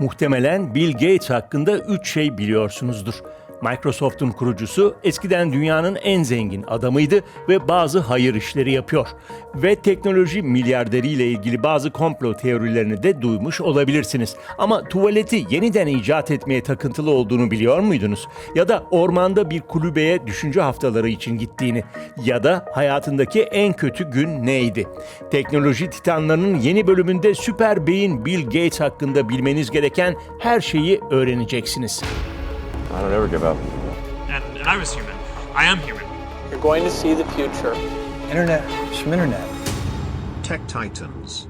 Muhtemelen Bill Gates hakkında 3 şey biliyorsunuzdur. Microsoft'un kurucusu eskiden dünyanın en zengin adamıydı ve bazı hayır işleri yapıyor. Ve teknoloji milyarderiyle ilgili bazı komplo teorilerini de duymuş olabilirsiniz. Ama tuvaleti yeniden icat etmeye takıntılı olduğunu biliyor muydunuz? Ya da ormanda bir kulübeye düşünce haftaları için gittiğini? Ya da hayatındaki en kötü gün neydi? Teknoloji Titanlarının yeni bölümünde süper beyin Bill Gates hakkında bilmeniz gereken her şeyi öğreneceksiniz. I don't ever give up. and, and I was human. I am human. You're going to see the future. Internet, internet. Tech Titans.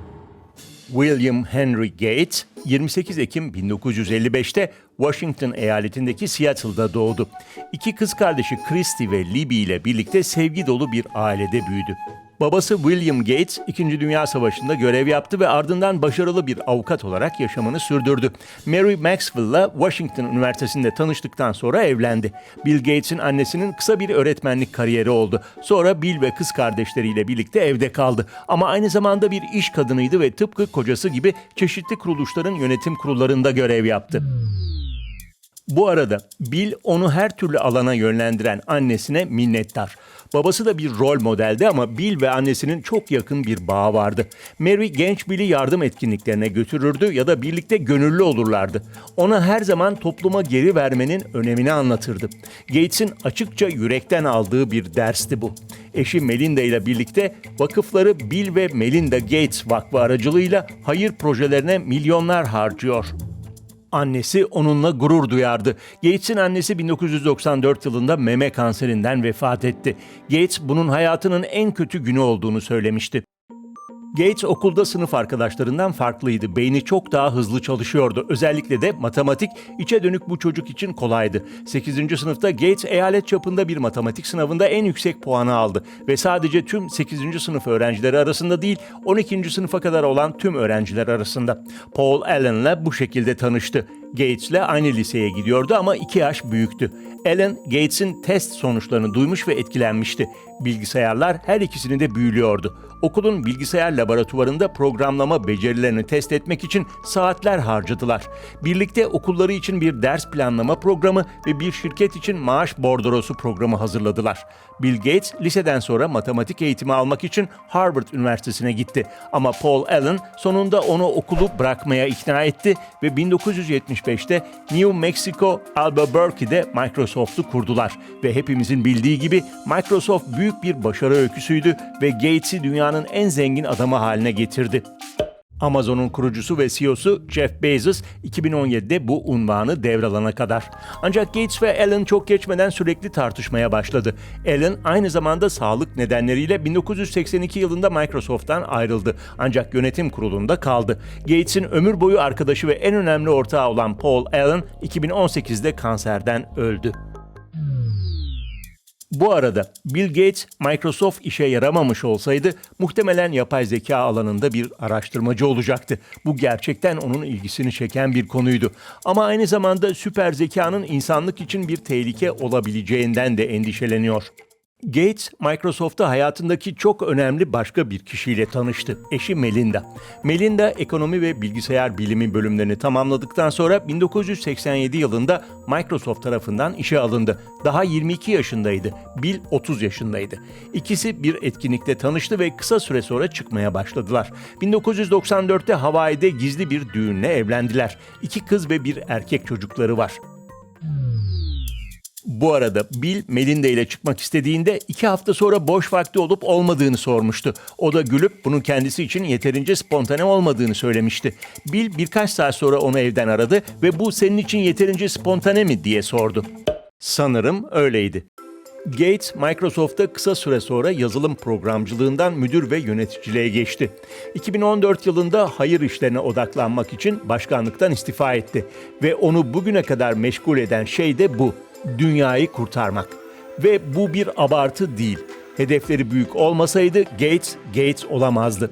William Henry Gates 28 Ekim 1955'te Washington eyaletindeki Seattle'da doğdu. İki kız kardeşi Christy ve Libby ile birlikte sevgi dolu bir ailede büyüdü. Babası William Gates, İkinci Dünya Savaşı'nda görev yaptı ve ardından başarılı bir avukat olarak yaşamını sürdürdü. Mary Maxwell'la Washington Üniversitesi'nde tanıştıktan sonra evlendi. Bill Gates'in annesinin kısa bir öğretmenlik kariyeri oldu. Sonra Bill ve kız kardeşleriyle birlikte evde kaldı. Ama aynı zamanda bir iş kadınıydı ve tıpkı kocası gibi çeşitli kuruluşların yönetim kurullarında görev yaptı. Bu arada Bill onu her türlü alana yönlendiren annesine minnettar. Babası da bir rol modeldi ama Bill ve annesinin çok yakın bir bağı vardı. Mary genç Bill'i yardım etkinliklerine götürürdü ya da birlikte gönüllü olurlardı. Ona her zaman topluma geri vermenin önemini anlatırdı. Gates'in açıkça yürekten aldığı bir dersti bu. Eşi Melinda ile birlikte vakıfları Bill ve Melinda Gates Vakfı aracılığıyla hayır projelerine milyonlar harcıyor. Annesi onunla gurur duyardı. Gates'in annesi 1994 yılında meme kanserinden vefat etti. Gates bunun hayatının en kötü günü olduğunu söylemişti. Gates okulda sınıf arkadaşlarından farklıydı. Beyni çok daha hızlı çalışıyordu. Özellikle de matematik içe dönük bu çocuk için kolaydı. 8. sınıfta Gates eyalet çapında bir matematik sınavında en yüksek puanı aldı ve sadece tüm 8. sınıf öğrencileri arasında değil 12. sınıfa kadar olan tüm öğrenciler arasında. Paul Allen'la bu şekilde tanıştı. Gates'le aynı liseye gidiyordu ama iki yaş büyüktü. Allen, Gates'in test sonuçlarını duymuş ve etkilenmişti. Bilgisayarlar her ikisini de büyülüyordu. Okulun bilgisayar laboratuvarında programlama becerilerini test etmek için saatler harcadılar. Birlikte okulları için bir ders planlama programı ve bir şirket için maaş bordrosu programı hazırladılar. Bill Gates liseden sonra matematik eğitimi almak için Harvard Üniversitesi'ne gitti. Ama Paul Allen sonunda onu okulu bırakmaya ikna etti ve 1975'te New Mexico Albuquerque'de Microsoft'u kurdular. Ve hepimizin bildiği gibi Microsoft büyük bir başarı öyküsüydü ve Gates'i dünyanın en zengin adamı haline getirdi. Amazon'un kurucusu ve CEO'su Jeff Bezos 2017'de bu unvanı devralana kadar. Ancak Gates ve Allen çok geçmeden sürekli tartışmaya başladı. Allen aynı zamanda sağlık nedenleriyle 1982 yılında Microsoft'tan ayrıldı. Ancak yönetim kurulunda kaldı. Gates'in ömür boyu arkadaşı ve en önemli ortağı olan Paul Allen 2018'de kanserden öldü. Bu arada Bill Gates Microsoft işe yaramamış olsaydı muhtemelen yapay zeka alanında bir araştırmacı olacaktı. Bu gerçekten onun ilgisini çeken bir konuydu. Ama aynı zamanda süper zekanın insanlık için bir tehlike olabileceğinden de endişeleniyor. Gates, Microsoft'ta hayatındaki çok önemli başka bir kişiyle tanıştı. Eşi Melinda. Melinda ekonomi ve bilgisayar bilimi bölümlerini tamamladıktan sonra 1987 yılında Microsoft tarafından işe alındı. Daha 22 yaşındaydı. Bill 30 yaşındaydı. İkisi bir etkinlikte tanıştı ve kısa süre sonra çıkmaya başladılar. 1994'te Hawaii'de gizli bir düğünle evlendiler. İki kız ve bir erkek çocukları var. Bu arada Bill Melinda ile çıkmak istediğinde iki hafta sonra boş vakti olup olmadığını sormuştu. O da gülüp bunun kendisi için yeterince spontane olmadığını söylemişti. Bill birkaç saat sonra onu evden aradı ve bu senin için yeterince spontane mi diye sordu. Sanırım öyleydi. Gates, Microsoft'ta kısa süre sonra yazılım programcılığından müdür ve yöneticiliğe geçti. 2014 yılında hayır işlerine odaklanmak için başkanlıktan istifa etti ve onu bugüne kadar meşgul eden şey de bu, dünyayı kurtarmak. Ve bu bir abartı değil. Hedefleri büyük olmasaydı Gates, Gates olamazdı.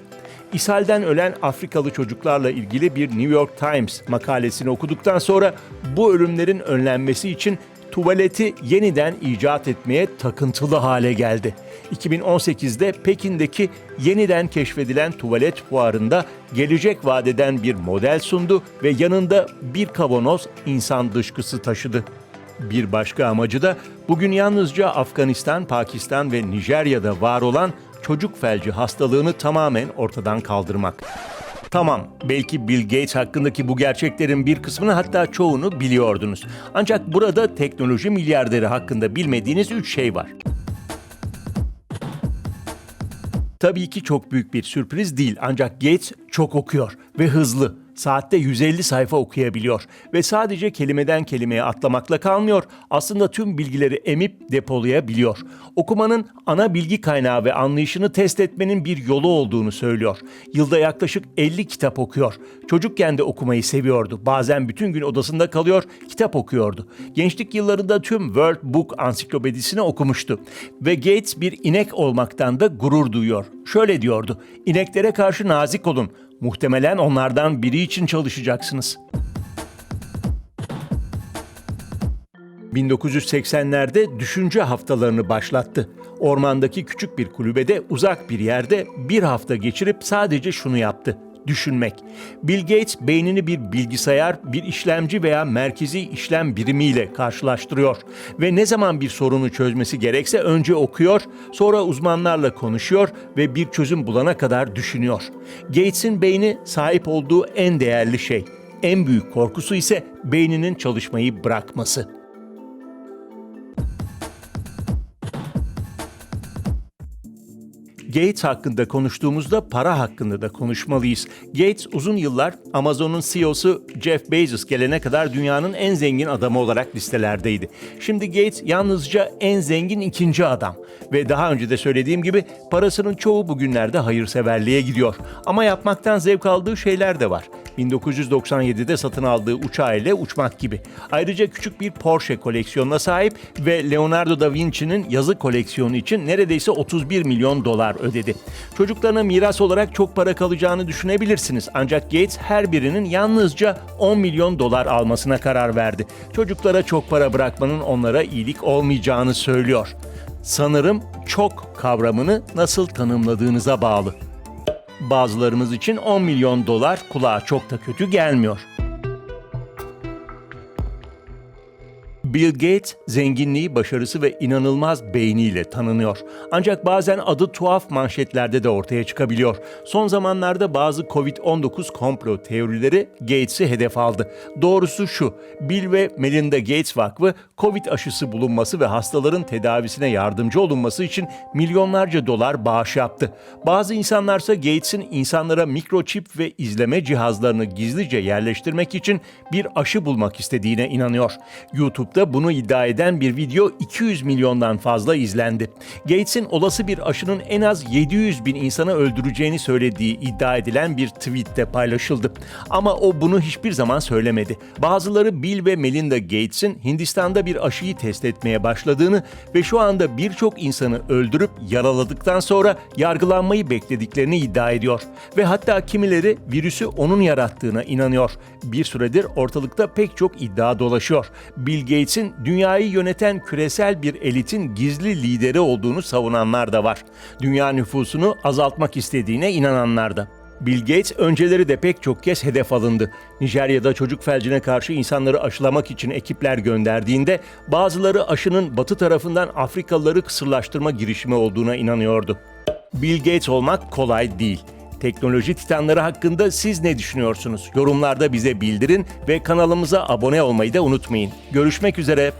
İshalden ölen Afrikalı çocuklarla ilgili bir New York Times makalesini okuduktan sonra bu ölümlerin önlenmesi için tuvaleti yeniden icat etmeye takıntılı hale geldi. 2018'de Pekin'deki yeniden keşfedilen tuvalet fuarında gelecek vadeden bir model sundu ve yanında bir kavanoz insan dışkısı taşıdı. Bir başka amacı da bugün yalnızca Afganistan, Pakistan ve Nijerya'da var olan çocuk felci hastalığını tamamen ortadan kaldırmak. Tamam, belki Bill Gates hakkındaki bu gerçeklerin bir kısmını hatta çoğunu biliyordunuz. Ancak burada teknoloji milyarderi hakkında bilmediğiniz üç şey var. Tabii ki çok büyük bir sürpriz değil ancak Gates çok okuyor ve hızlı. Saatte 150 sayfa okuyabiliyor ve sadece kelimeden kelimeye atlamakla kalmıyor. Aslında tüm bilgileri emip depolayabiliyor. Okumanın ana bilgi kaynağı ve anlayışını test etmenin bir yolu olduğunu söylüyor. Yılda yaklaşık 50 kitap okuyor. Çocukken de okumayı seviyordu. Bazen bütün gün odasında kalıyor, kitap okuyordu. Gençlik yıllarında tüm World Book ansiklopedisini okumuştu. Ve Gates bir inek olmaktan da gurur duyuyor. Şöyle diyordu, ineklere karşı nazik olun. Muhtemelen onlardan biri için çalışacaksınız. 1980'lerde düşünce haftalarını başlattı. Ormandaki küçük bir kulübede uzak bir yerde bir hafta geçirip sadece şunu yaptı. Düşünmek. Bill Gates beynini bir bilgisayar, bir işlemci veya merkezi işlem birimiyle karşılaştırıyor ve ne zaman bir sorunu çözmesi gerekse önce okuyor, sonra uzmanlarla konuşuyor ve bir çözüm bulana kadar düşünüyor. Gates'in beyni sahip olduğu en değerli şey. En büyük korkusu ise beyninin çalışmayı bırakması. Gates hakkında konuştuğumuzda para hakkında da konuşmalıyız. Gates uzun yıllar Amazon'un CEO'su Jeff Bezos gelene kadar dünyanın en zengin adamı olarak listelerdeydi. Şimdi Gates yalnızca en zengin ikinci adam ve daha önce de söylediğim gibi parasının çoğu bugünlerde hayırseverliğe gidiyor. Ama yapmaktan zevk aldığı şeyler de var. 1997'de satın aldığı uçağıyla uçmak gibi. Ayrıca küçük bir Porsche koleksiyonuna sahip ve Leonardo da Vinci'nin yazı koleksiyonu için neredeyse 31 milyon dolar ödedi. Çocuklarına miras olarak çok para kalacağını düşünebilirsiniz ancak Gates her birinin yalnızca 10 milyon dolar almasına karar verdi. Çocuklara çok para bırakmanın onlara iyilik olmayacağını söylüyor. Sanırım çok kavramını nasıl tanımladığınıza bağlı. Bazılarımız için 10 milyon dolar kulağa çok da kötü gelmiyor. Bill Gates zenginliği, başarısı ve inanılmaz beyniyle tanınıyor. Ancak bazen adı tuhaf manşetlerde de ortaya çıkabiliyor. Son zamanlarda bazı Covid-19 komplo teorileri Gates'i hedef aldı. Doğrusu şu, Bill ve Melinda Gates Vakfı Covid aşısı bulunması ve hastaların tedavisine yardımcı olunması için milyonlarca dolar bağış yaptı. Bazı insanlarsa Gates'in insanlara mikroçip ve izleme cihazlarını gizlice yerleştirmek için bir aşı bulmak istediğine inanıyor. YouTube'da bunu iddia eden bir video 200 milyondan fazla izlendi. Gates'in olası bir aşının en az 700 bin insanı öldüreceğini söylediği iddia edilen bir tweet de paylaşıldı. Ama o bunu hiçbir zaman söylemedi. Bazıları Bill ve Melinda Gates'in Hindistan'da bir aşıyı test etmeye başladığını ve şu anda birçok insanı öldürüp yaraladıktan sonra yargılanmayı beklediklerini iddia ediyor. Ve hatta kimileri virüsü onun yarattığına inanıyor. Bir süredir ortalıkta pek çok iddia dolaşıyor. Bill Gates'in dünyayı yöneten küresel bir elitin gizli lideri olduğunu savunanlar da var. Dünya nüfusunu azaltmak istediğine inananlar da. Bill Gates önceleri de pek çok kez hedef alındı. Nijerya'da çocuk felcine karşı insanları aşılamak için ekipler gönderdiğinde bazıları aşının batı tarafından Afrikalıları kısırlaştırma girişimi olduğuna inanıyordu. Bill Gates olmak kolay değil. Teknoloji titanları hakkında siz ne düşünüyorsunuz? Yorumlarda bize bildirin ve kanalımıza abone olmayı da unutmayın. Görüşmek üzere.